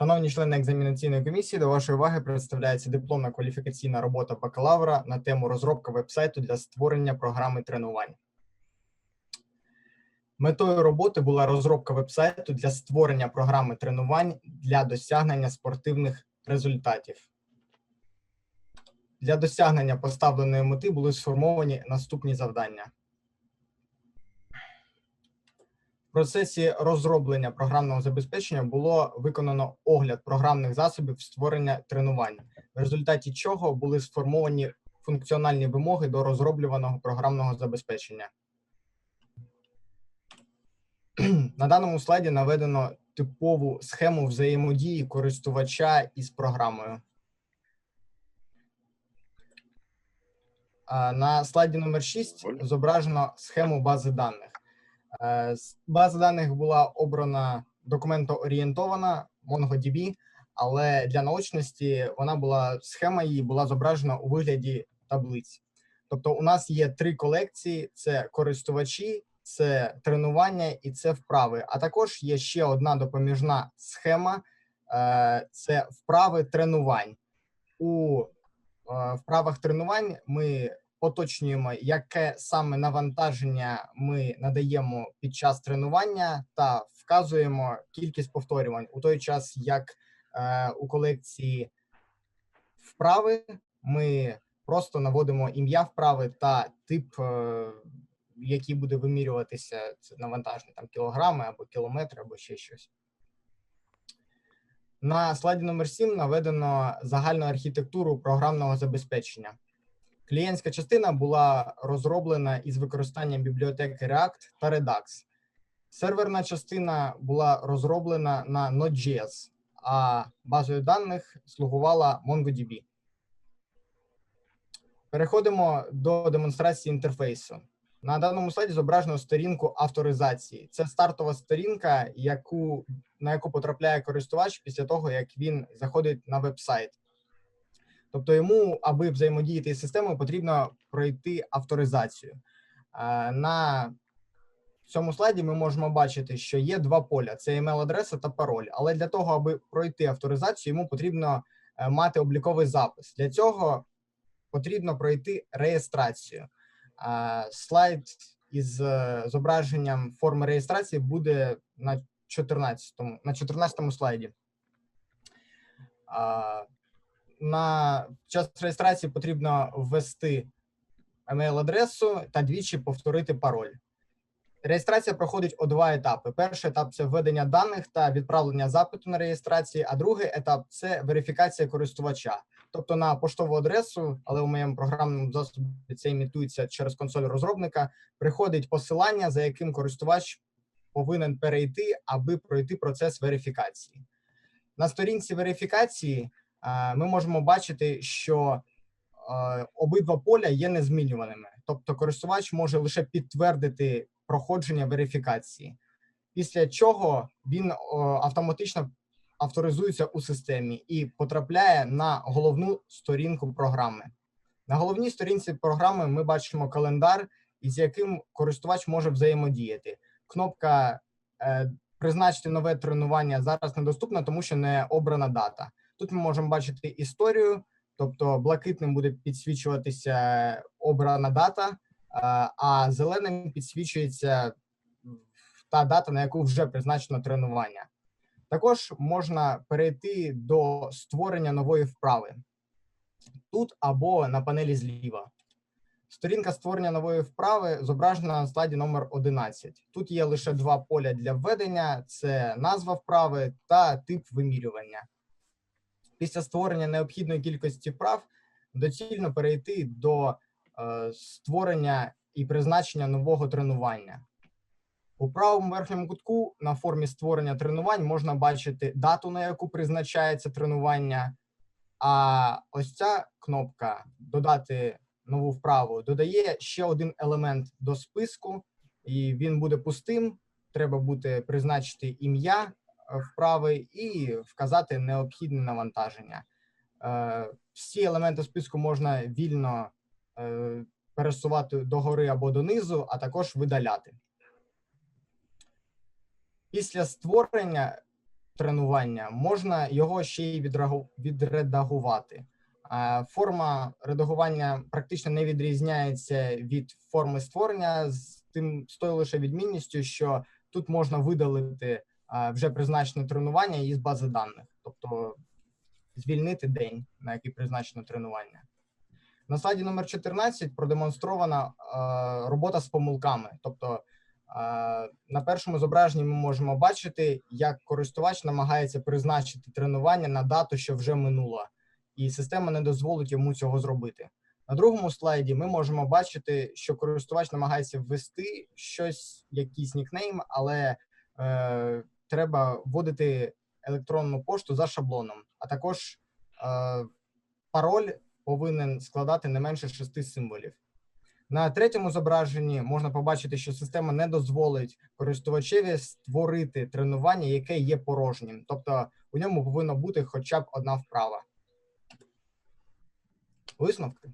Шановні члени екзамінаційної комісії, до вашої уваги представляється дипломна кваліфікаційна робота бакалавра на тему розробка вебсайту для створення програми тренувань. Метою роботи була розробка вебсайту для створення програми тренувань для досягнення спортивних результатів. Для досягнення поставленої мети були сформовані наступні завдання. В процесі розроблення програмного забезпечення було виконано огляд програмних засобів створення тренувань, в результаті чого були сформовані функціональні вимоги до розроблюваного програмного забезпечення. На даному слайді наведено типову схему взаємодії користувача із програмою. На слайді номер 6 зображено схему бази даних. Е, База даних була обрана документоорієнтована MongoDB, але для наочності вона була схема її була зображена у вигляді таблиць. Тобто, у нас є три колекції: це користувачі, це тренування і це вправи. А також є ще одна допоміжна схема: е, це вправи тренувань. У е, вправах тренувань ми поточнюємо, яке саме навантаження ми надаємо під час тренування, та вказуємо кількість повторювань у той час, як е, у колекції вправи ми просто наводимо ім'я вправи та тип, е, який буде вимірюватися це навантаження, там кілограми або кілометри, або ще щось. На слайді номер 7 наведено загальну архітектуру програмного забезпечення. Клієнтська частина була розроблена із використанням бібліотеки React та Redux. Серверна частина була розроблена на Node.js, а базою даних слугувала MongoDB. Переходимо до демонстрації інтерфейсу. На даному слайді зображено сторінку авторизації. Це стартова сторінка, яку, на яку потрапляє користувач після того, як він заходить на веб-сайт. Тобто йому, аби взаємодіяти з системою, потрібно пройти авторизацію. Е, На цьому слайді ми можемо бачити, що є два поля: це email-адреса та пароль. Але для того, аби пройти авторизацію, йому потрібно е, мати обліковий запис. Для цього потрібно пройти реєстрацію. Е, Слайд із зображенням форми реєстрації буде на 14 на 14 слайді. На час реєстрації потрібно ввести емейл-адресу та двічі повторити пароль. Реєстрація проходить у два етапи. Перший етап це введення даних та відправлення запиту на реєстрацію, а другий етап це верифікація користувача. Тобто на поштову адресу, але у моєму програмному засобі це імітується через консоль розробника, приходить посилання, за яким користувач повинен перейти, аби пройти процес верифікації. На сторінці верифікації ми можемо бачити, що е, обидва поля є незмінюваними. Тобто користувач може лише підтвердити проходження верифікації, після чого він автоматично авторизується у системі і потрапляє на головну сторінку програми. На головній сторінці програми ми бачимо календар, із яким користувач може взаємодіяти. Кнопка е, призначити нове тренування зараз недоступна, тому що не обрана дата. Тут ми можемо бачити історію, тобто блакитним буде підсвічуватися обрана дата, е, а зеленим підсвічується та дата, на яку вже призначено тренування. Також можна перейти до створення нової вправи тут або на панелі зліва. Сторінка створення нової вправи зображена на слайді номер 11. Тут є лише два поля для введення: це назва вправи та тип вимірювання. Після створення необхідної кількості вправ доцільно перейти до е, створення і призначення нового тренування. У правому верхньому кутку на формі створення тренувань можна бачити дату, на яку призначається тренування. А ось ця кнопка додати нову вправу додає ще один елемент до списку, і він буде пустим. Треба буде призначити ім'я вправи і вказати необхідне навантаження. Е, Всі елементи списку можна вільно е, пересувати догори або донизу, а також видаляти. Після створення тренування, можна його ще й відредагувати. Е, Форма редагування практично не відрізняється від форми створення з тим з тою лише відмінністю, що тут можна видалити вже призначене тренування із бази даних, тобто звільнити день, на який призначено тренування. На слайді номер 14 продемонстрована робота з помилками. Тобто на першому зображенні ми можемо бачити, як користувач намагається призначити тренування на дату, що вже минула, і система не дозволить йому цього зробити. На другому слайді ми можемо бачити, що користувач намагається ввести щось, якийсь нікнейм, але е, треба вводити електронну пошту за шаблоном, а також е, пароль повинен складати не менше шести символів. На третьому зображенні можна побачити, що система не дозволить користувачеві створити тренування, яке є порожнім, тобто у ньому повинна бути хоча б одна вправа. Висновки.